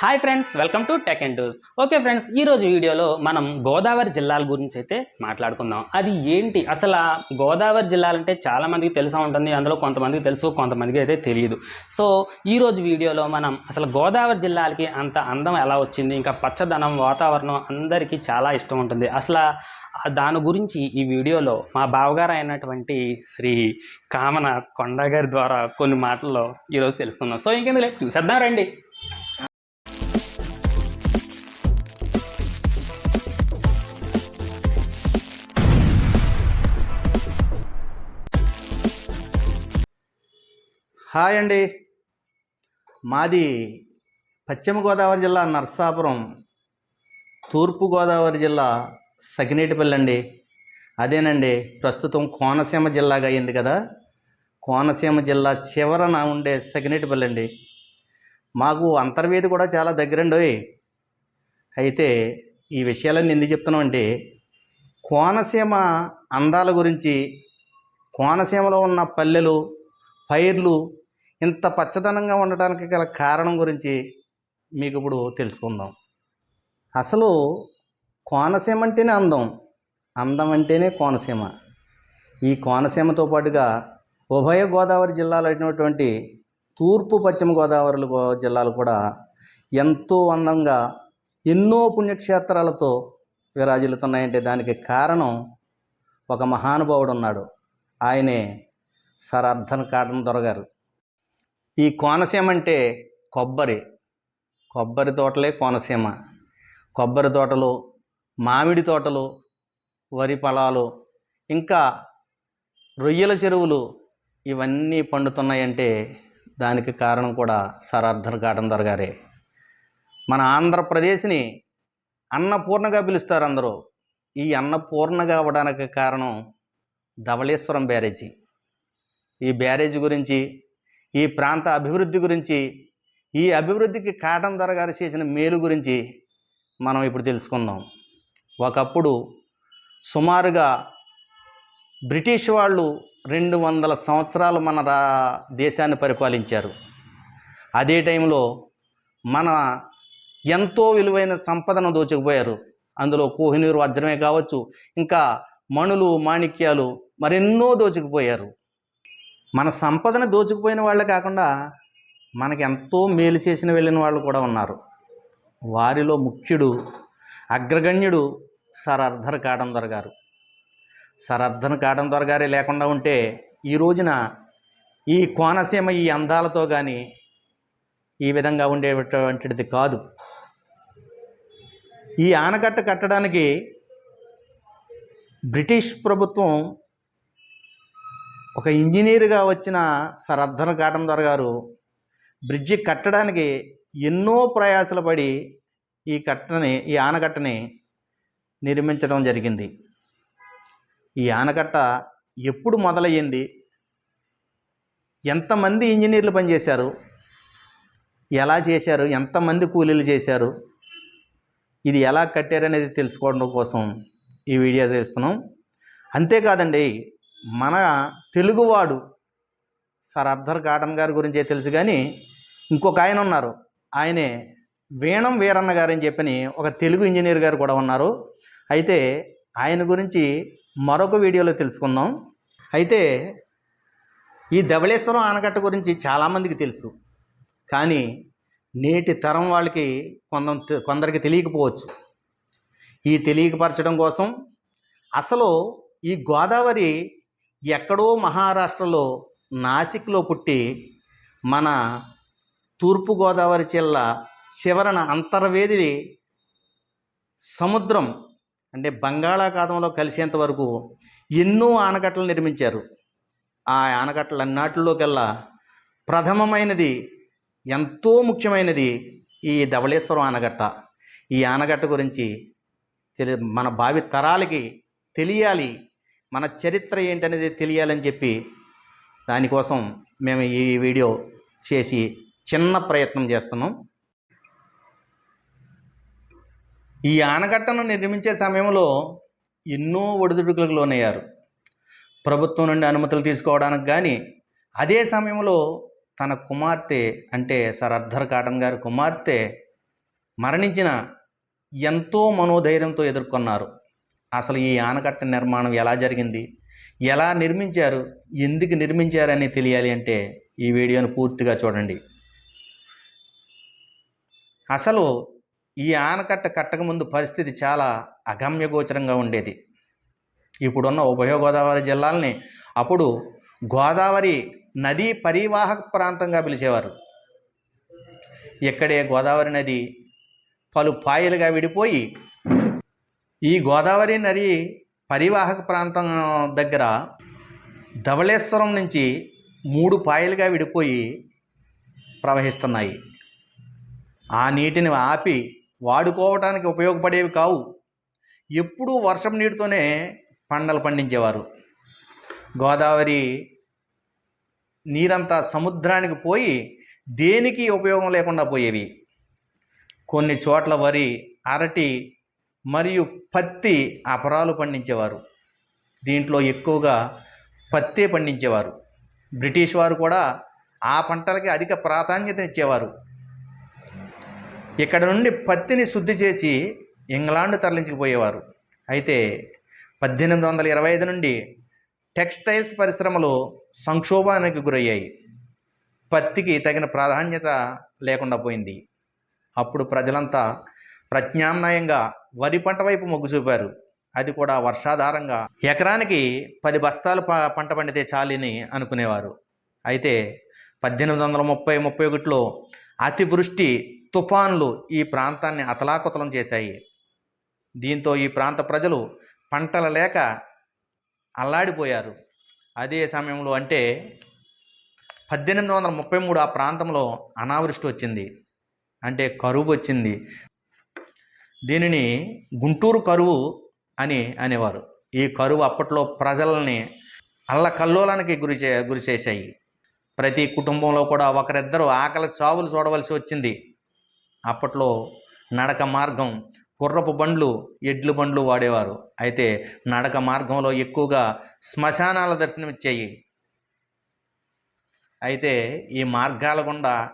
Hi friends welcome to tech and dos okay friends ఈరోజు వీడియోలో మనం గోదావరి జిల్లాల గురించి అయితే మాట్లాడుకుందాం. అది ఏంటి? అసలు గోదావరి జిల్లాలంటే చాలామందికి తెలుసా ఉంటుంది అందులో కొంతమందికి తెలుసు కొంతమందికి అయితే తెలియదు. సో ఈ రోజు వీడియోలో మనం అసలు గోదావరి జిల్లాలకి అంత అందం ఎలా వచ్చింది ఇంకా పచ్చదనం వాతావరణం అందరికీ చాలా ఇష్టం ఉంటుంది. అసలు దాని గురించి ఈ వీడియోలో మా బావగారు అయినటువంటి శ్రీ కామన కొండ గారి ద్వారా కొన్ని మాటల్లో ఈరోజు తెలుసుకుందాం. సో ఇంకెందుకు లేదు చూసేద్దాం రండి. హాయ్ అండి. మాది పశ్చిమ గోదావరి జిల్లా నర్సాపురం తూర్పు గోదావరి జిల్లా సగినేటిపల్లి అండి. అదేనండి ప్రస్తుతం కోనసీమ జిల్లాగా అయింది కదా. కోనసీమ జిల్లా చివరన ఉండే సగినేటిపల్లి అండి. మాకు అంతర్వేది కూడా చాలా దగ్గరండి అయితే ఈ విషయాలన్నీ ఎందుకు చెప్తున్నామంటే కోనసీమ అందాల గురించి కోనసీమలో ఉన్న పల్లెలు పైర్లు ఇంత పచ్చదనంగా ఉండటానికి గల కారణం గురించి మీకు ఇప్పుడు తెలుసుకుందాం. అసలు కోనసీమ అంటేనే అందం. అందం అంటేనే కోనసీమ. ఈ కోనసీమతో పాటుగా ఉభయ గోదావరి జిల్లాలు అయినటువంటి తూర్పు పశ్చిమ గోదావరి జిల్లాలు కూడా ఎంతో అందంగా ఎన్నో పుణ్యక్షేత్రాలతో విరాజిల్లుతున్నాయంటే దానికి కారణం ఒక మహానుభావుడు ఉన్నాడు. ఆయనే సర్ అర్ధన్ కాటన్ దొరగారు. ఈ కోనసీమ అంటే కొబ్బరి. కొబ్బరి తోటలే కోనసీమ. కొబ్బరి తోటలు మామిడి తోటలు వరి పొలాలు ఇంకా రొయ్యల చెరువులు ఇవన్నీ పండుతున్నాయంటే దానికి కారణం కూడా సరార్థన కాటందర్ గారే. మన ఆంధ్రప్రదేశ్ని అన్నపూర్ణగా పిలుస్తారు అందరూ. ఈ అన్నపూర్ణగా అవ్వడానికి కారణం ధవళేశ్వరం బ్యారేజీ. ఈ బ్యారేజీ గురించి ఈ ప్రాంత అభివృద్ధి గురించి ఈ అభివృద్ధికి కాటన్ ధర గారు చేసిన మేలు గురించి మనం ఇప్పుడు తెలుసుకుందాం. ఒకప్పుడు సుమారుగా బ్రిటిష్ వాళ్ళు రెండు వందల సంవత్సరాలు మన రా దేశాన్ని పరిపాలించారు. అదే టైంలో మన ఎంతో విలువైన సంపదను దోచుకుపోయారు. అందులో కోహినూరు వజ్రమే కావచ్చు ఇంకా మణులు మాణిక్యాలు మరెన్నో దోచుకుపోయారు. మన సంపదను దోచుకుపోయిన వాళ్ళే కాకుండా మనకి ఎంతో మేలు చేసిన వెళ్ళిన వాళ్ళు కూడా ఉన్నారు. వారిలో ముఖ్యుడు అగ్రగణ్యుడు సర్ అర్ధర్ కాటందర్ గారు. సర్ అర్ధన్ కాటందర్ గారే లేకుండా ఉంటే ఈ రోజున ఈ కోనసీమ ఈ అందాలతో కానీ ఈ విధంగా ఉండేటువంటిది కాదు. ఈ ఆనకట్ట కట్టడానికి బ్రిటిష్ ప్రభుత్వం ఒక ఇంజనీర్గా వచ్చిన సర్ అర్ధన్ కాటందర్ గారు బ్రిడ్జి కట్టడానికి ఎన్నో ప్రయాసలు పడి ఈ కట్టని ఈ ఆనకట్టని నిర్మించడం జరిగింది. ఈ ఆనకట్ట ఎప్పుడు మొదలయ్యింది? ఎంతమంది ఇంజనీర్లు పనిచేశారు? ఎలా చేశారు? ఎంతమంది కూలీలు చేశారు? ఇది ఎలా కట్టారనేది తెలుసుకోవడం కోసం ఈ వీడియో చేస్తున్నాం. అంతేకాదండి మన తెలుగువాడు సార్ అర్థర్ కాటన్ గారి గురించే తెలుసు కానీ ఇంకొక ఆయన ఉన్నారు. ఆయనే వీణం వీరన్న గారు అని చెప్పని ఒక తెలుగు ఇంజనీర్ గారు కూడా ఉన్నారు. అయితే ఆయన గురించి మరొక వీడియోలో తెలుసుకుందాం. అయితే ఈ ధవళేశ్వరం ఆనకట్ట గురించి చాలామందికి తెలుసు. కానీ నేటి తరం వాళ్ళకి కొంత కొందరికి తెలియకపోవచ్చు. ఈ తెలియకపరచడం కోసం అసలు ఈ గోదావరి ఎక్కడో మహారాష్ట్రలో నాసిక్లో పుట్టి మన తూర్పుగోదావరి జిల్లా చివరన అంతర్వేది సముద్రం అంటే బంగాళాఖాతంలో కలిసేంత వరకు ఎన్నో ఆనకట్టలు నిర్మించారు. ఆ ఆనకట్టలు అన్నిటిలోకెల్లా ప్రథమమైనది ఎంతో ముఖ్యమైనది ఈ ధవళేశ్వరం ఆనకట్ట. ఈ ఆనకట్ట గురించి తెలి మన భావి తరాలకి తెలియాలి మన చరిత్ర ఏంటనేది తెలియాలని చెప్పి దానికోసం మేము ఈ వీడియో చేసి చిన్న ప్రయత్నం చేస్తున్నాం. ఈ ఆనకట్టను నిర్మించే సమయంలో ఎన్నో ఒడిదుడుకులకు లోనయ్యారు. ప్రభుత్వం నుండి అనుమతులు తీసుకోవడానికి కానీ అదే సమయంలో తన కుమార్తె అంటే సర్ అర్ధర్ కాటన్ గారి కుమార్తె మరణించిన ఎంతో మనోధైర్యంతో ఎదుర్కొన్నారు. అసలు ఈ ఆనకట్ట నిర్మాణం ఎలా జరిగింది? ఎలా నిర్మించారు? ఎందుకు నిర్మించారని తెలియాలి అంటే ఈ వీడియోను పూర్తిగా చూడండి. అసలు ఈ ఆనకట్ట కట్టకముందు పరిస్థితి చాలా అగమ్యగోచరంగా ఉండేది. ఇప్పుడున్న ఉభయ గోదావరి జిల్లాలని అప్పుడు గోదావరి నదీ పరివాహక ప్రాంతంగా పిలిచేవారు. ఇక్కడే గోదావరి నది పలు పాయలుగా విడిపోయి ఈ గోదావరి నది పరివాహక ప్రాంతం దగ్గర ధవళేశ్వరం నుంచి మూడు పాయలుగా విడిపోయి ప్రవహిస్తున్నాయి. ఆ నీటిని ఆపి వాడుకోవటానికి ఉపయోగపడేవి కావు. ఎప్పుడూ వర్షం నీటితోనే పంటలు పండించేవారు. గోదావరి నీరంతా సముద్రానికి పోయి దేనికి ఉపయోగం లేకుండా పోయేవి? కొన్ని చోట్ల వరి అరటి మరియు పత్తి అపరాలు పండించేవారు. దీంట్లో ఎక్కువగా పత్తే పండించేవారు. బ్రిటిష్ వారు కూడా ఆ పంటలకి అధిక ప్రాధాన్యత ఇచ్చేవారు. ఇక్కడ నుండి పత్తిని శుద్ధి చేసి ఇంగ్లాండ్ తరలించుకుపోయేవారు. అయితే పద్దెనిమిది వందల ఇరవై ఐదు నుండి టెక్స్టైల్స్ పరిశ్రమలు సంక్షోభానికి గురయ్యాయి. పత్తికి తగిన ప్రాధాన్యత లేకుండా పోయింది. అప్పుడు ప్రజలంతా ప్రత్యామ్నాయంగా వరి పంట వైపు మొగ్గు చూపారు. అది కూడా వర్షాధారంగా. ఎకరానికి పది బస్తాలు ప పంట పండితే చాలని అనుకునేవారు. అయితే పద్దెనిమిది వందల ముప్పై ముప్పై ఒకటిలో అతివృష్టి తుఫాన్లు ఈ ప్రాంతాన్ని అతలాకుతలం చేశాయి. దీంతో ఈ ప్రాంత ప్రజలు పంటల లేక అల్లాడిపోయారు. అదే సమయంలో అంటే పద్దెనిమిది వందల ముప్పై మూడు ఆ ప్రాంతంలో అనావృష్టి వచ్చింది. అంటే కరువు వచ్చింది. దీనిని గుంటూరు కరువు అని అనేవారు. ఈ కరువు అప్పట్లో ప్రజలని అల్లకల్లోలానికి గురి చే గురి చేశాయి. ప్రతి కుటుంబంలో కూడా ఒకరిద్దరు ఆకలి చావులు చూడవలసి వచ్చింది. అప్పట్లో నడక మార్గం గుర్రపు బండ్లు ఎడ్లు బండ్లు వాడేవారు. అయితే నడక మార్గంలో ఎక్కువగా శ్మశానాల దర్శనమిచ్చాయి. అయితే ఈ మార్గాల గుండా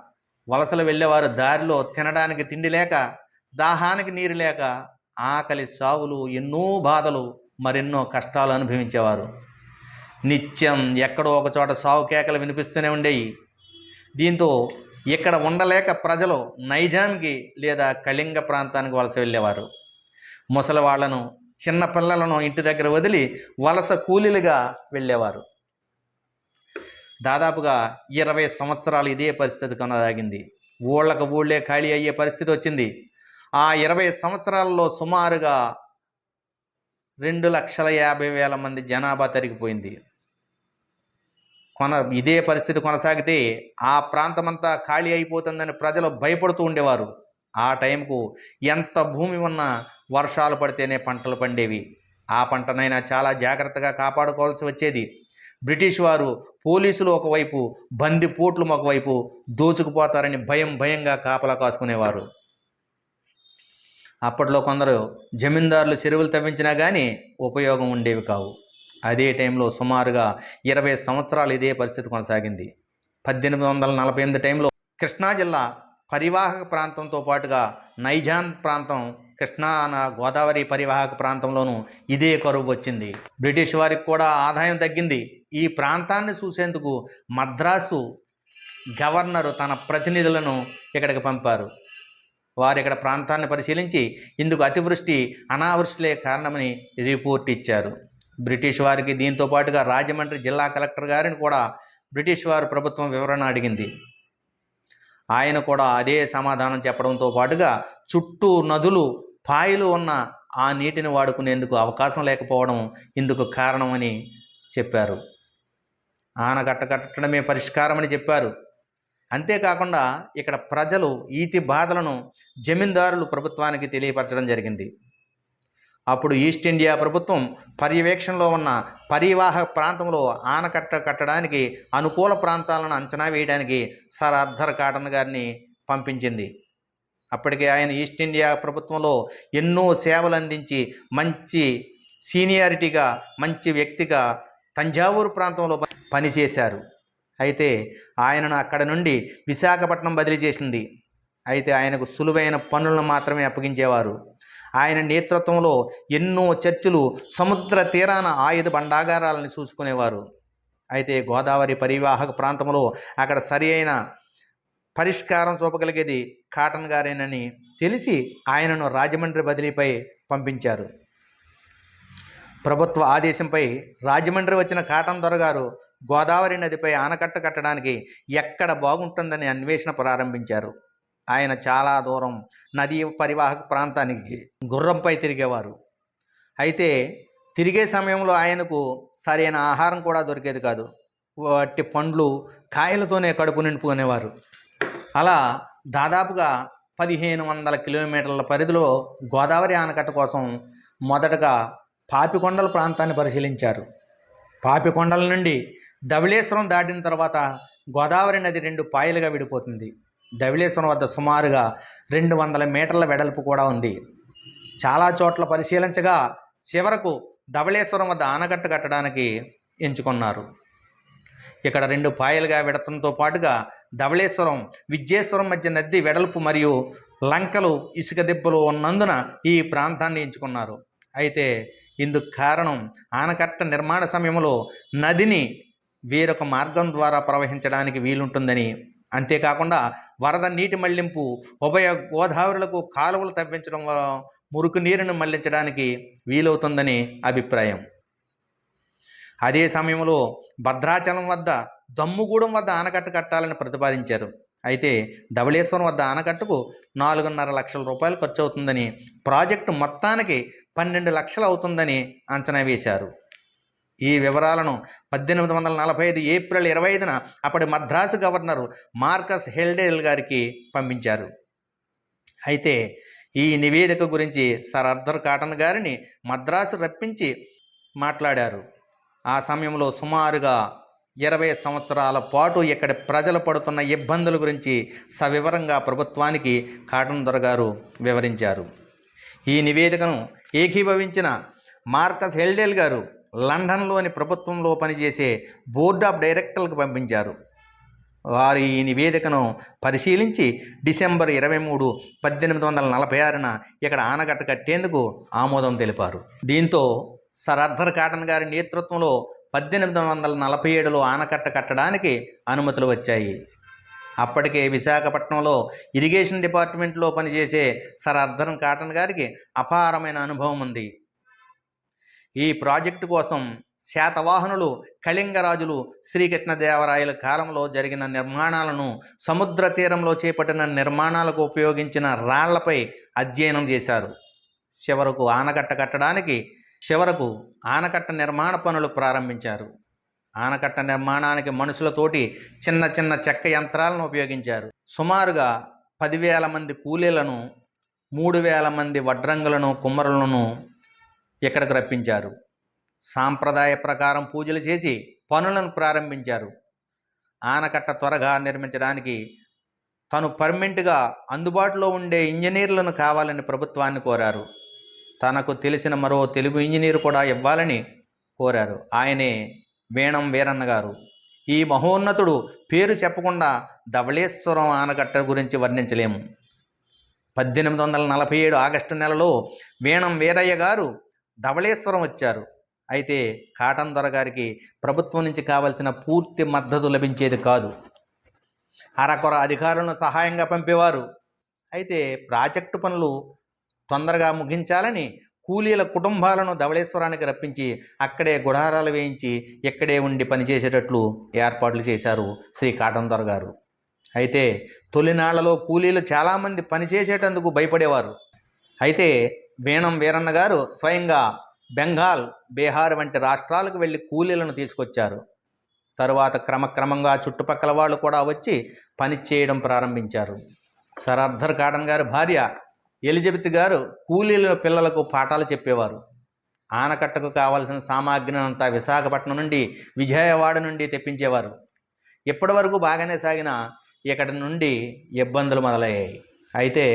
వలసలు వెళ్ళేవారు. దారిలో తినడానికి తిండి లేక దాహానికి నీరు లేక ఆకలి సావులు ఎన్నో బాధలు మరెన్నో కష్టాలు అనుభవించేవారు. నిత్యం ఎక్కడో ఒకచోట సావు కేకలు వినిపిస్తూనే ఉండేవి దీంతో ఇక్కడ ఉండలేక ప్రజలు నైజాంకి లేదా కళింగ ప్రాంతానికి వలస వెళ్ళేవారు. ముసలి వాళ్ళను చిన్న పిల్లలను ఇంటి దగ్గర వదిలి వలస కూలీలుగా వెళ్ళేవారు. దాదాపుగా ఇరవై సంవత్సరాలు ఇదే పరిస్థితి కొనసాగింది. ఊళ్ళకు ఊళ్ళే ఖాళీ అయ్యే పరిస్థితి వచ్చింది. ఆ ఇరవై సంవత్సరాల్లో సుమారుగా రెండు లక్షల యాభై వేల మంది జనాభా తరిగిపోయింది. కొన ఇదే పరిస్థితి కొనసాగితే ఆ ప్రాంతమంతా ఖాళీ అయిపోతుందని ప్రజలు భయపడుతూ ఉండేవారు. ఆ టైంకు ఎంత భూమి ఉన్నా వర్షాలు పడితేనే పంటలు పండేవి. ఆ పంటనైనా చాలా జాగ్రత్తగా కాపాడుకోవాల్సి వచ్చేది. బ్రిటిష్ వారు పోలీసులు ఒకవైపు బందిపోట్లు ఒకవైపు దోచుకుపోతారని భయం భయంగా కాపలా కాసుకునేవారు. అప్పట్లో కొందరు జమీందారులు చెరువులు తవ్వించినా కానీ ఉపయోగం ఉండేవి కావు. అదే టైంలో సుమారుగా ఇరవై సంవత్సరాలు ఇదే పరిస్థితి కొనసాగింది. పద్దెనిమిది వందల నలభై ఎనిమిది టైంలో కృష్ణా జిల్లా పరివాహక ప్రాంతంతో పాటుగా నైజాన్ ప్రాంతం కృష్ణా గోదావరి పరివాహక ప్రాంతంలోనూ ఇదే కరువు వచ్చింది. బ్రిటిష్ వారికి కూడా ఆదాయం తగ్గింది. ఈ ప్రాంతాన్ని చూసేందుకు మద్రాసు గవర్నరు తన ప్రతినిధులను ఇక్కడికి పంపారు. వారు ఇక్కడ ప్రాంతాన్ని పరిశీలించి ఇందుకు అతివృష్టి అనావృష్టిలే కారణమని రిపోర్ట్ ఇచ్చారు. బ్రిటిష్ వారికి దీంతో పాటుగా రాజమండ్రి జిల్లా కలెక్టర్ గారిని కూడా బ్రిటిష్ వారు ప్రభుత్వం వివరణ అడిగింది. ఆయన కూడా అదే సమాధానం చెప్పడంతో పాటుగా చుట్టూ నదులు పాయలు ఉన్న ఆ నీటిని వాడుకునేందుకు అవకాశం లేకపోవడం ఇందుకు కారణమని చెప్పారు. ఆనకట్ట కట్టడమే పరిష్కారమని చెప్పారు. అంతేకాకుండా ఇక్కడ ప్రజలు ఈతి బాధలను జమీందారులు ప్రభుత్వానికి తెలియపరచడం జరిగింది. అప్పుడు ఈస్ట్ ఇండియా ప్రభుత్వం పర్యవేక్షణలో ఉన్న పరివాహక ప్రాంతంలో ఆనకట్ట కట్టడానికి అనుకూల ప్రాంతాలను అంచనా వేయడానికి సర్ అర్థర్ కాటన్ గారిని పంపించింది. అప్పటికే ఆయన ఈస్ట్ ఇండియా ప్రభుత్వంలో ఎన్నో సేవలు అందించి మంచి సీనియారిటీగా మంచి వ్యక్తిగా తంజావూరు ప్రాంతంలో పనిచేశారు అయితే ఆయనను అక్కడ నుండి విశాఖపట్నం బదిలీ చేసింది. అయితే ఆయనకు సులువైన పనులను మాత్రమే అప్పగించేవారు. ఆయన నేతృత్వంలో ఎన్నో చర్చిలు సముద్ర తీరాన ఆయుధ బండాగారాలను చూసుకునేవారు. అయితే గోదావరి పరివాహక ప్రాంతంలో అక్కడ సరి అయిన పరిష్కారం చూపగలిగేది కాటన్ గారేనని తెలిసి ఆయనను రాజమండ్రి బదిలీపై పంపించారు. ప్రభుత్వ ఆదేశంపై రాజమండ్రి వచ్చిన కాటన్ దొరగారు గోదావరి నదిపై ఆనకట్ట కట్టడానికి ఎక్కడ బాగుంటుందని అన్వేషణ ప్రారంభించారు. ఆయన చాలా దూరం నదీ పరివాహక ప్రాంతానికి గుర్రంపై తిరిగేవారు. అయితే తిరిగే సమయంలో ఆయనకు సరైన ఆహారం కూడా దొరికేది కాదు. వాటి పండ్లు కాయలతోనే కడుపు నింపుకునేవారు. అలా దాదాపుగా పదిహేను వందల కిలోమీటర్ల పరిధిలో గోదావరి ఆనకట్ట కోసం మొదటగా పాపికొండల ప్రాంతాన్ని పరిశీలించారు. పాపికొండల నుండి ధవళేశ్వరం దాటిన తర్వాత గోదావరి నది రెండు పాయలుగా విడిపోతుంది. ధవళేశ్వరం వద్ద సుమారుగా రెండు వందల మీటర్ల వెడల్పు కూడా ఉంది. చాలా చోట్ల పరిశీలించగా చివరకు ధవళేశ్వరం వద్ద ఆనకట్ట కట్టడానికి ఎంచుకున్నారు. ఇక్కడ రెండు పాయలుగా విడతంతో పాటుగా ధవళేశ్వరం విద్యేశ్వరం మధ్య నది వెడల్పు మరియు లంకలు ఇసుక దెబ్బలు ఉన్నందున ఈ ప్రాంతాన్ని ఎంచుకున్నారు. అయితే ఇందుకు కారణం ఆనకట్ట నిర్మాణ సమయంలో నదిని వేరొక మార్గం ద్వారా ప్రవహించడానికి వీలుంటుందని. అంతేకాకుండా వరద నీటి మళ్ళింపు ఉభయ గోదావరులకు కాలువలు తవ్వించడం వల్ల మురుకు నీరును మళ్ళించడానికి వీలవుతుందని అభిప్రాయం. అదే సమయంలో భద్రాచలం వద్ద దమ్ముగూడెం వద్ద ఆనకట్ట కట్టాలని ప్రతిపాదించారు. అయితే ధవళేశ్వరం వద్ద ఆనకట్టుకు నాలుగున్నర లక్షల రూపాయలు ఖర్చు అవుతుందని ప్రాజెక్టు మొత్తానికి పన్నెండు లక్షలు అవుతుందని అంచనా వేశారు. ఈ వివరాలను పద్దెనిమిది వందల నలభై ఐదు ఏప్రిల్ ఇరవై ఐదున అప్పటి మద్రాసు గవర్నర్ మార్కస్ హెల్డేల్ గారికి పంపించారు. అయితే ఈ నివేదిక గురించి సర్ అర్థర్ కాటన్ గారిని మద్రాసు రప్పించి మాట్లాడారు. ఆ సమయంలో సుమారుగా ఇరవై సంవత్సరాల పాటు ఇక్కడి ప్రజలు పడుతున్న ఇబ్బందుల గురించి సవివరంగా ప్రభుత్వానికి కాటన్ దొరగారు వివరించారు. ఈ నివేదికను ఏకీభవించిన మార్కస్ హెల్డేల్ గారు లండన్లోని ప్రభుత్వంలో పనిచేసే బోర్డ్ ఆఫ్ డైరెక్టర్లకు పంపించారు. వారు ఈ నివేదికను పరిశీలించి డిసెంబర్ ఇరవై మూడు పద్దెనిమిది వందల నలభై ఆరున ఇక్కడ ఆనకట్ట కట్టేందుకు ఆమోదం తెలిపారు. దీంతో సర్ అర్థర్ కాటన్ గారి నేతృత్వంలో పద్దెనిమిది వందల నలభై ఏడులో ఆనకట్ట కట్టడానికి అనుమతులు వచ్చాయి. అప్పటికే విశాఖపట్నంలో ఇరిగేషన్ డిపార్ట్మెంట్లో పనిచేసే సర్ అర్థర్ కాటన్ గారికి అపారమైన అనుభవం ఉంది. ఈ ప్రాజెక్టు కోసం శాతవాహనులు కళింగరాజులు శ్రీకృష్ణదేవరాయల కాలంలో జరిగిన నిర్మాణాలను సముద్ర తీరంలో చేపట్టిన నిర్మాణాలకు ఉపయోగించిన రాళ్ళపై అధ్యయనం చేశారు. చివరకు ఆనకట్ట కట్టడానికి చివరకు ఆనకట్ట నిర్మాణ పనులు ప్రారంభించారు. ఆనకట్ట నిర్మాణానికి మనుషులతోటి చిన్న చిన్న చెక్క యంత్రాలను ఉపయోగించారు. సుమారుగా పదివేల మంది కూలీలను మూడు వేల మంది వడ్రంగులను కుమ్మరులను ఇక్కడికి రప్పించారు? సాంప్రదాయ ప్రకారం పూజలు చేసి పనులను ప్రారంభించారు. ఆనకట్ట త్వరగా నిర్మించడానికి తను పర్మనెంట్గా అందుబాటులో ఉండే ఇంజనీర్లను కావాలని ప్రభుత్వాన్ని కోరారు. తనకు తెలిసిన మరో తెలుగు ఇంజనీర్ కూడా ఇవ్వాలని కోరారు. ఆయనే వీణం వీరన్న గారు. ఈ మహోన్నతుడు పేరు చెప్పకుండా ధవళేశ్వరం ఆనకట్ట గురించి వర్ణించలేము. పద్దెనిమిది వందల నలభై ఏడు ఆగస్టు నెలలో వీణం వీరయ్య గారు ధవళేశ్వరం వచ్చారు. అయితే కాటన్ దొరగారికి ప్రభుత్వం నుంచి కావలసిన పూర్తి మద్దతు లభించేది కాదు. అరకొర అధికారులను సహాయంగా పంపేవారు. అయితే ప్రాజెక్టు పనులు తొందరగా ముగించాలని కూలీల కుటుంబాలను ధవళేశ్వరానికి రప్పించి అక్కడే గుడారాలు వేయించి ఇక్కడే ఉండి పనిచేసేటట్లు ఏర్పాట్లు చేశారు శ్రీ కాటందర్ గారు. అయితే తొలినాళ్ళలో కూలీలు చాలామంది పనిచేసేటందుకు భయపడేవారు. అయితే వీణం వీరన్న గారు స్వయంగా బెంగాల్ బీహార్ వంటి రాష్ట్రాలకు వెళ్ళి కూలీలను తీసుకొచ్చారు. తరువాత క్రమక్రమంగా చుట్టుపక్కల వాళ్ళు కూడా వచ్చి పని చేయడం ప్రారంభించారు. సర్ అర్థర్ కాటన్ గారి భార్య ఎలిజబెత్ గారు కూలీల పిల్లలకు పాఠాలు చెప్పేవారు. ఆనకట్టకు కావలసిన సామాగ్రిని అంతా విశాఖపట్నం నుండి విజయవాడ నుండి తెప్పించేవారు. ఇప్పటి వరకు బాగానే సాగిన ఇక్కడి నుండి ఇబ్బందులు మొదలయ్యాయి. అయితే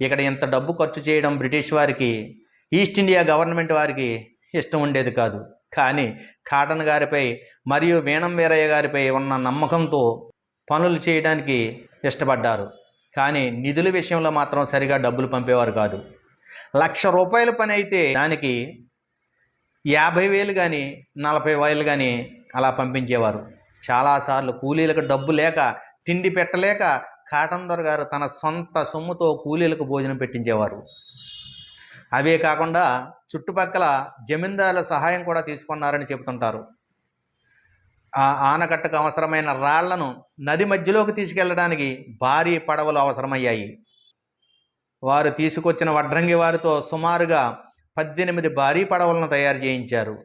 ఇక్కడ ఇంత డబ్బు ఖర్చు చేయడం బ్రిటిష్ వారికి ఈస్ట్ ఇండియా గవర్నమెంట్ వారికి ఇష్టం ఉండేది కాదు. కానీ కాటన్ గారిపై మరియు వీణం వీరయ్య గారిపై ఉన్న నమ్మకంతో పనులు చేయడానికి ఇష్టపడ్డారు. కానీ నిధుల విషయంలో మాత్రం సరిగా డబ్బులు పంపేవారు కాదు. లక్ష రూపాయల పని అయితే దానికి యాభై వేలు కానీ నలభై వేలు కానీ అలా పంపించేవారు. చాలాసార్లు కూలీలకు డబ్బు లేక తిండి పెట్టలేక కాటందర్ గారు తన సొంత సొమ్ముతో కూలీలకు భోజనం పెట్టించేవారు. అవే కాకుండా చుట్టుపక్కల జమీందారుల సహాయం కూడా తీసుకున్నారని చెబుతుంటారు. ఆ ఆనకట్టకు అవసరమైన రాళ్ళను నది మధ్యలోకి తీసుకెళ్ళడానికి భారీ పడవలు అవసరమయ్యాయి. వారు తీసుకొచ్చిన వడ్రంగి వారితో సుమారుగా పద్దెనిమిది భారీ పడవలను తయారు చేయించారు.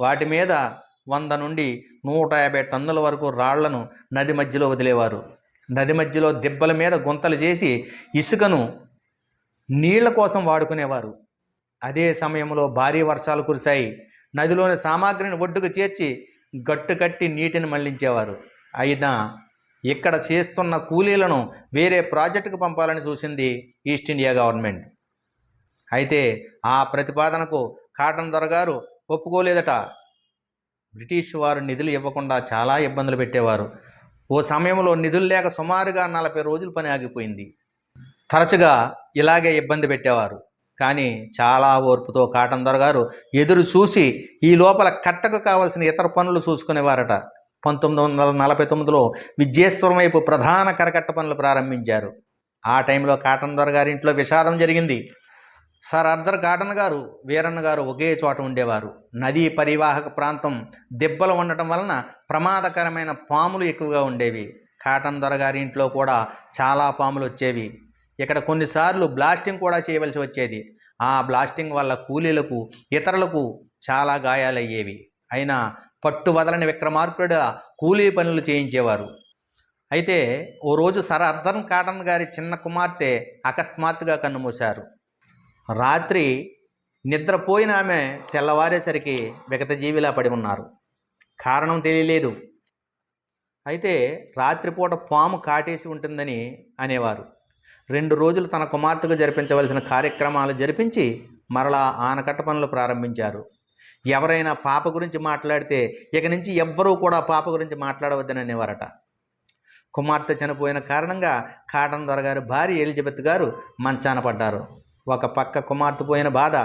వాటి మీద వంద నుండి నూట యాభై టన్నుల వరకు రాళ్ళను నది మధ్యలో వదిలేవారు. నది మధ్యలో దిబ్బల మీద గుంతలు చేసి ఇసుకను నీళ్ళ కోసం వాడుకునేవారు. అదే సమయంలో భారీ వర్షాలు కురిశాయి. నదిలోని సామాగ్రిని ఒడ్డుకు చేర్చి గట్టు కట్టి నీటిని మళ్ళించేవారు. అయినా ఇక్కడ చేస్తున్న కూలీలను వేరే ప్రాజెక్టుకు పంపాలని చూసింది ఈస్ట్ ఇండియా గవర్నమెంట్. అయితే ఆ ప్రతిపాదనకు కాటన్ దొరగారు ఒప్పుకోలేదట. బ్రిటిష్ వారు నిధులు ఇవ్వకుండా చాలా ఇబ్బందులు పెట్టేవారు. ఓ సమయంలో నిధులు లేక సుమారుగా నలభై రోజులు పని ఆగిపోయింది. తరచుగా ఇలాగే ఇబ్బంది పెట్టేవారు. కానీ చాలా ఓర్పుతో కాటన్ గారు ఎదురు చూసి ఈ లోపల కట్టకు కావలసిన ఇతర పనులు చూసుకునేవారట. పంతొమ్మిది వందల నలభై తొమ్మిదిలో విజయేశ్వరం వైపు ప్రధాన కరకట్ట పనులు ప్రారంభించారు. ఆ టైంలో కాటన్ దొర గారి ఇంట్లో విషాదం జరిగింది. సార్ అర్ధర్ కాటన్ గారు వీరన్న గారు ఒకే చోట ఉండేవారు. నదీ పరివాహక ప్రాంతం దెబ్బలు ఉండటం వలన ప్రమాదకరమైన పాములు ఎక్కువగా ఉండేవి. కాటన్ దొర గారి ఇంట్లో కూడా చాలా పాములు వచ్చేవి. ఇక్కడ కొన్నిసార్లు బ్లాస్టింగ్ కూడా చేయవలసి వచ్చేది. ఆ బ్లాస్టింగ్ వల్ల కూలీలకు ఇతరులకు చాలా గాయాలయ్యేవి. అయినా పట్టు వదలని విక్రమార్కుడు కూలీ పనులు చేయించేవారు. అయితే ఓ రోజు సర్ అర్ధన్ కాటన్ గారి చిన్న కుమార్తె అకస్మాత్తుగా కన్నుమూశారు. రాత్రి నిద్రపోయిన ఆమె తెల్లవారేసరికి విగతజీవిలా పడి ఉన్నారు. కారణం తెలియలేదు. అయితే రాత్రిపూట పాము కాటేసి ఉంటుందని అనేవారు. రెండు రోజులు తన కుమార్తెకు జరిపించవలసిన కార్యక్రమాలు జరిపించి మరలా ఆనకట్ట పనులు ప్రారంభించారు. ఎవరైనా పాప గురించి మాట్లాడితే ఇక నుంచి ఎవ్వరూ కూడా పాప గురించి మాట్లాడవద్దని అనేవారట. కుమార్తె చనిపోయిన కారణంగా కాటన్ దొరగారు భార్య ఎలిజబెత్ గారు మంచాన పడ్డారు. ఒక పక్క కుమార్తె పోయిన బాధ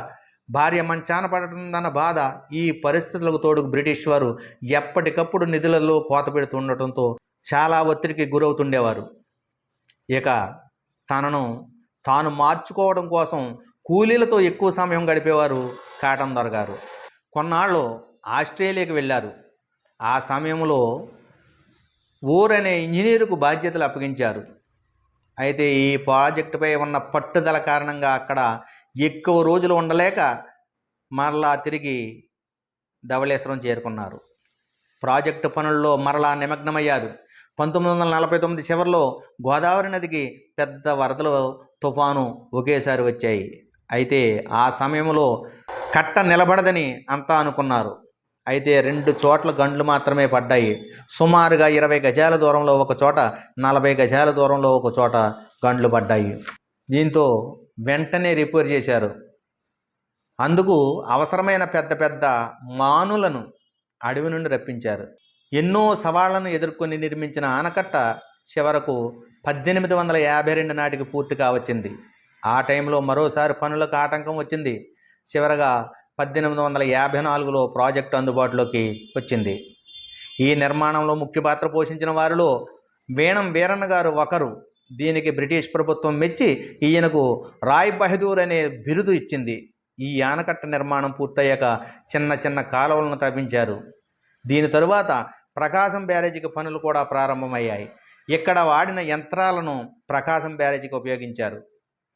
భార్య మంచాన పడుతుందన్న బాధ ఈ పరిస్థితులకు తోడు బ్రిటిష్ వారు ఎప్పటికప్పుడు నిధులలో కోత పెడుతుండటంతో చాలా ఒత్తిడికి గురవుతుండేవారు. ఇక తనను తాను మార్చుకోవడం కోసం కూలీలతో ఎక్కువ సమయం గడిపేవారు కాటన్ దొర గారు. కొన్నాళ్ళు ఆస్ట్రేలియాకి వెళ్ళారు. ఆ సమయంలో ఊర్ అనే ఇంజనీరుకు బాధ్యతలు అప్పగించారు. అయితే ఈ ప్రాజెక్టుపై ఉన్న పట్టుదల కారణంగా అక్కడ ఎక్కువ రోజులు ఉండలేక మరలా తిరిగి ధవళేశ్వరం చేరుకున్నారు. ప్రాజెక్టు పనుల్లో మరలా నిమగ్నమయ్యారు. పంతొమ్మిది వందల నలభై తొమ్మిది చివరిలో గోదావరి నదికి పెద్ద వరదలు తుఫాను ఒకేసారి వచ్చాయి. అయితే ఆ సమయంలో కట్ట నిలబడదని అంతా అనుకున్నారు. అయితే రెండు చోట్ల గండ్లు మాత్రమే పడ్డాయి. సుమారుగా ఇరవై గజాల దూరంలో ఒక చోట నలభై గజాల దూరంలో ఒక చోట గండ్లు పడ్డాయి. దీంతో వెంటనే రిపేర్ చేశారు. అందుకు అవసరమైన పెద్ద పెద్ద మానులను అడవి నుండి రప్పించారు. ఎన్నో సవాళ్ళను ఎదుర్కొని నిర్మించిన ఆనకట్ట చివరకు పద్దెనిమిది వందల యాభై రెండు నాటికి పూర్తిగా వచ్చింది ఆ టైంలో మరోసారి పనులకు ఆటంకం వచ్చింది. చివరగా పద్దెనిమిది వందల యాభై నాలుగులో ప్రాజెక్టు అందుబాటులోకి వచ్చింది. ఈ నిర్మాణంలో ముఖ్య పాత్ర పోషించిన వారిలో వేణం వీరన్న గారు ఒకరు. దీనికి బ్రిటిష్ ప్రభుత్వం మెచ్చి ఈయనకు రాయ్ బహదూర్ అనే బిరుదు ఇచ్చింది. ఈ ఆనకట్ట నిర్మాణం పూర్తయ్యాక చిన్న చిన్న కాలువలను తవ్వించారు. దీని తరువాత ప్రకాశం బ్యారేజీకి పనులు కూడా ప్రారంభమయ్యాయి. ఇక్కడ వాడిన యంత్రాలను ప్రకాశం బ్యారేజీకి ఉపయోగించారు.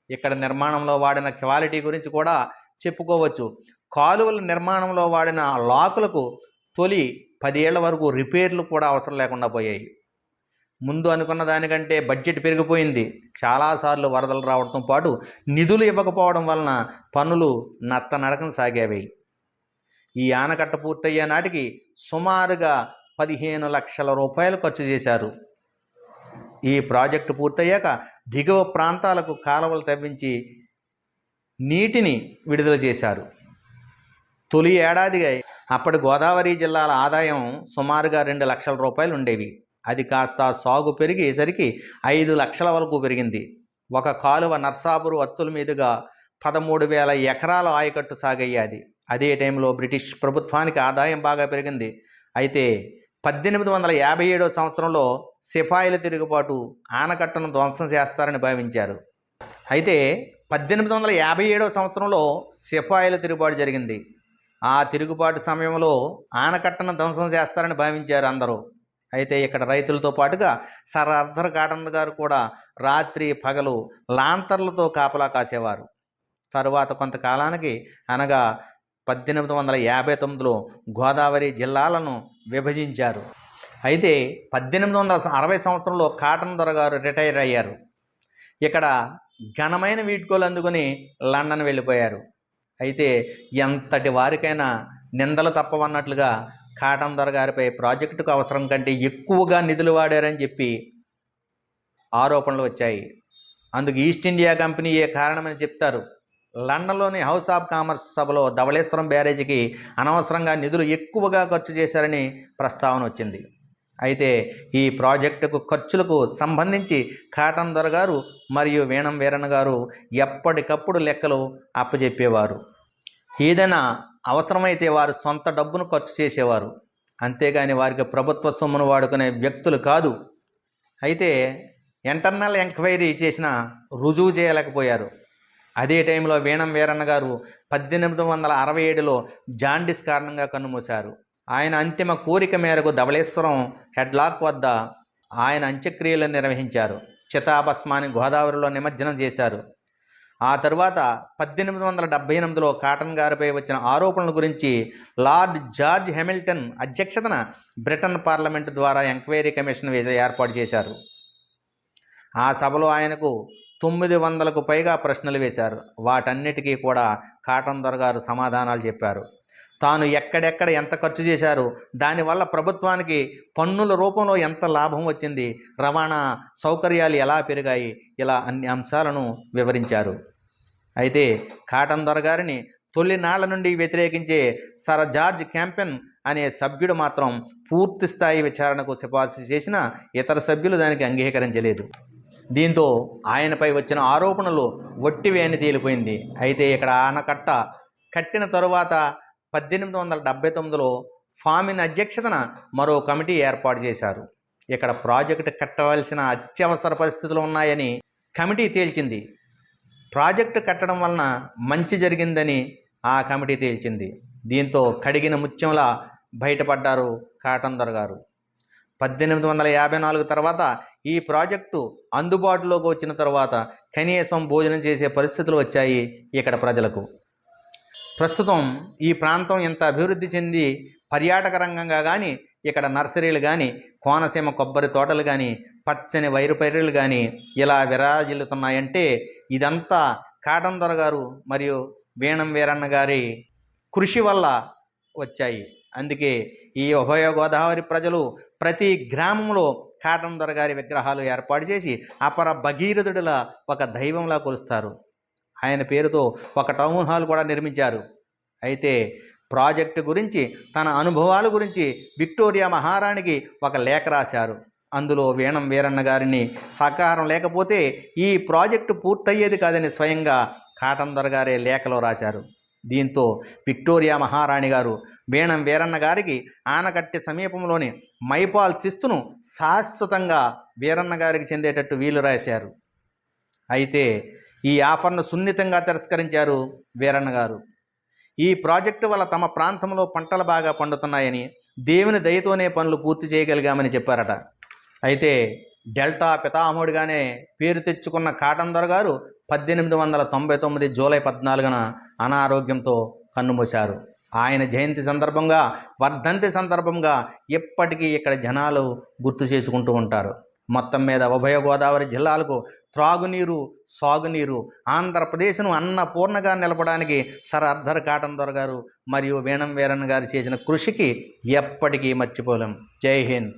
ఇక్కడ నిర్మాణంలో వాడిన క్వాలిటీ గురించి కూడా చెప్పుకోవచ్చు. కాలువల నిర్మాణంలో వాడిన లాకులకు తొలి పదేళ్ళ వరకు రిపేర్లు కూడా అవసరం లేకుండా పోయాయి. ముందు అనుకున్న దానికంటే బడ్జెట్ పెరిగిపోయింది. చాలాసార్లు వరదలు రావడంతో పాటు నిధులు ఇవ్వకపోవడం వలన పనులు నత్తనడకం సాగేవి ఈ ఆనకట్ట పూర్తయ్యే నాటికి సుమారుగా పదిహేను లక్షల రూపాయలు ఖర్చు చేశారు. ఈ ప్రాజెక్టు పూర్తయ్యాక దిగువ ప్రాంతాలకు కాలువలు తవ్వించి నీటిని విడుదల చేశారు. తొలి ఏడాదిగా అప్పటి గోదావరి జిల్లాల ఆదాయం సుమారుగా రెండు లక్షల రూపాయలు ఉండేవి. అది కాస్త సాగు పెరిగేసరికి ఐదు లక్షల వరకు పెరిగింది. ఒక కాలువ నర్సాపురు అత్తుల మీదుగా పదమూడు వేల ఎకరాల ఆయకట్టు సాగయ్యాది. అదే టైంలో బ్రిటిష్ ప్రభుత్వానికి ఆదాయం బాగా పెరిగింది. అయితే పద్దెనిమిది వందల యాభై ఏడో సంవత్సరంలో సిపాయిల తిరుగుబాటు ఆనకట్టను ధ్వంసం చేస్తారని భావించారు. అయితే పద్దెనిమిది వందల యాభై ఏడో సంవత్సరంలో సిపాయిల తిరుగుబాటు జరిగింది. ఆ తిరుగుబాటు సమయంలో ఆనకట్టను ధ్వంసం చేస్తారని భావించారు అందరూ. అయితే ఇక్కడ రైతులతో పాటుగా సర్ అర్ధర్ కాటన్ గారు కూడా రాత్రి పగలు లాంతర్లతో కాపలా కాసేవారు. తరువాత కొంతకాలానికి అనగా పద్దెనిమిది వందల యాభై తొమ్మిదిలో గోదావరి జిల్లాలను విభజించారు. అయితే పద్దెనిమిది వందల అరవై సంవత్సరంలో కాటన్ దొర గారు రిటైర్ అయ్యారు. ఇక్కడ ఘనమైన వీడ్కోలు అందుకుని లండన్ వెళ్ళిపోయారు. అయితే ఎంతటి వారికైనా నిందలు తప్పవన్నట్లుగా కాటందర్ గారిపై ప్రాజెక్టుకు అవసరం కంటే ఎక్కువగా నిధులు వాడారని చెప్పి ఆరోపణలు వచ్చాయి. అందుకు ఈస్ట్ ఇండియా కంపెనీయే కారణమని చెప్తారు? లండన్లోని హౌస్ ఆఫ్ కామర్స్ సభలో ధవళేశ్వరం బ్యారేజీకి అనవసరంగా నిధులు ఎక్కువగా ఖర్చు చేశారని ప్రస్తావన వచ్చింది. అయితే ఈ ప్రాజెక్టుకు ఖర్చులకు సంబంధించి కాటన్ దొర గారు మరియు వీణం వీరన్న గారు ఎప్పటికప్పుడు లెక్కలు అప్పచెప్పేవారు ఏదైనా అవసరమైతే వారు సొంత డబ్బును ఖర్చు చేసేవారు. అంతేగాని వారికి ప్రభుత్వ సొమ్మును వాడుకునే వ్యక్తులు కాదు. అయితే ఇంటర్నల్ ఎంక్వైరీ చేసిన రుజువు చేయలేకపోయారు. అదే టైంలో వీణం వీరన్న గారు పద్దెనిమిది వందల అరవై ఏడులో జాండిస్ కారణంగా కన్నుమూశారు. ఆయన అంతిమ కోరిక మేరకు ధవళేశ్వరం హెడ్లాక్ వద్ద ఆయన అంత్యక్రియలు నిర్వహించారు. చితాభస్మాన్ని గోదావరిలో నిమజ్జనం చేశారు. ఆ తరువాత పద్దెనిమిది వందల డెబ్బై ఎనిమిదిలో కాటన్ గారిపై వచ్చిన ఆరోపణల గురించి లార్డ్ జార్జ్ హెమిల్టన్ అధ్యక్షతన బ్రిటన్ పార్లమెంటు ద్వారా ఎంక్వైరీ కమిషన్ ఏర్పాటు చేశారు. ఆ సభలో ఆయనకు తొమ్మిది వందలకు పైగా ప్రశ్నలు వేశారు. వాటన్నిటికీ కూడా కాటన్ దొరగారు సమాధానాలు చెప్పారు. తాను ఎక్కడెక్కడ ఎంత ఖర్చు చేశారు దానివల్ల ప్రభుత్వానికి పన్నుల రూపంలో ఎంత లాభం వచ్చింది రవాణా సౌకర్యాలు ఎలా పెరిగాయి ఇలా అన్ని అంశాలను వివరించారు. అయితే కాటన్ దొర గారిని తొలినాళ్ళ నుండి వ్యతిరేకించే సర్ జార్జ్ క్యాంపెన్ అనే సభ్యుడు మాత్రం పూర్తి స్థాయి విచారణకు సిఫార్సు చేసిన ఇతర సభ్యులు దానికి అంగీకరించలేదు. దీంతో ఆయనపై వచ్చిన ఆరోపణలు వట్టివే అని తేలిపోయింది. అయితే ఇక్కడ ఆనకట్ట కట్టిన తరువాత పద్దెనిమిది వందల డెబ్బై తొమ్మిదిలో ఫామిన్ అధ్యక్షతన మరో కమిటీ ఏర్పాటు చేశారు. ఇక్కడ ప్రాజెక్టు కట్టవలసిన అత్యవసర పరిస్థితులు ఉన్నాయని కమిటీ తేల్చింది. ప్రాజెక్టు కట్టడం వలన మంచి జరిగిందని ఆ కమిటీ తేల్చింది. దీంతో కడిగిన ముత్యంలా బయటపడ్డారు కాటన్ గారు. పద్దెనిమిది వందల యాభై నాలుగు తర్వాత ఈ ప్రాజెక్టు అందుబాటులోకి వచ్చిన తర్వాత కనీసం భోజనం చేసే పరిస్థితులు వచ్చాయి ఇక్కడ ప్రజలకు. ప్రస్తుతం ఈ ప్రాంతం ఇంత అభివృద్ధి చెంది పర్యాటక రంగంగా కానీ ఇక్కడ నర్సరీలు కానీ కోనసీమ కొబ్బరి తోటలు కానీ పచ్చని వైరు పైరులు కానీ ఇలా విరాజిల్లుతున్నాయంటే ఇదంతా కాటందొర దొర గారు మరియు వీణం వీరన్న గారి కృషి వల్ల వచ్చాయి. అందుకే ఈ ఉభయ గోదావరి ప్రజలు ప్రతి గ్రామంలో కాటన్ దొర గారి విగ్రహాలు ఏర్పాటు చేసి అపర భగీరథుడిలా ఒక దైవంలా కొలుస్తారు. ఆయన పేరుతో ఒక టౌన్ హాల్ కూడా నిర్మించారు. అయితే ప్రాజెక్టు గురించి తన అనుభవాల గురించి విక్టోరియా మహారాణికి ఒక లేఖ రాశారు. అందులో వీణం వీరన్న గారిని సహకారం లేకపోతే ఈ ప్రాజెక్టు పూర్తయ్యేది కాదని స్వయంగా కాటందర్ గారే లేఖలో రాశారు. దీంతో విక్టోరియా మహారాణి గారు వీణం వీరన్న గారికి ఆనకట్టె సమీపంలోని మైపాల్ శిస్తును శాశ్వతంగా వీరన్న గారికి చెందేటట్టు వీలు రాశారు. అయితే ఈ ఆఫర్ను సున్నితంగా తిరస్కరించారు వీరన్న గారు. ఈ ప్రాజెక్టు వల్ల తమ ప్రాంతంలో పంటలు బాగా పండుతున్నాయని దేవుని దయతోనే పనులు పూర్తి చేయగలిగామని చెప్పారట. అయితే డెల్టా పితామహుడిగానే పేరు తెచ్చుకున్న కాటందర్ గారు పద్దెనిమిది వందల తొంభై తొమ్మిది జూలై పద్నాలుగున అనారోగ్యంతో కన్నుమూశారు. ఆయన జయంతి సందర్భంగా వర్ధంతి సందర్భంగా ఎప్పటికీ ఇక్కడ జనాలు గుర్తు చేసుకుంటూ ఉంటారు. మొత్తం మీద ఉభయ గోదావరి జిల్లాలకు త్రాగునీరు సాగునీరు ఆంధ్రప్రదేశ్ను అన్నపూర్ణగా నిలపడానికి సర్ అర్ధర్ కాటందర్ గారు మరియు వీణం వీరన్ గారు చేసిన కృషికి ఎప్పటికీ మర్చిపోలేం. జై హింద్.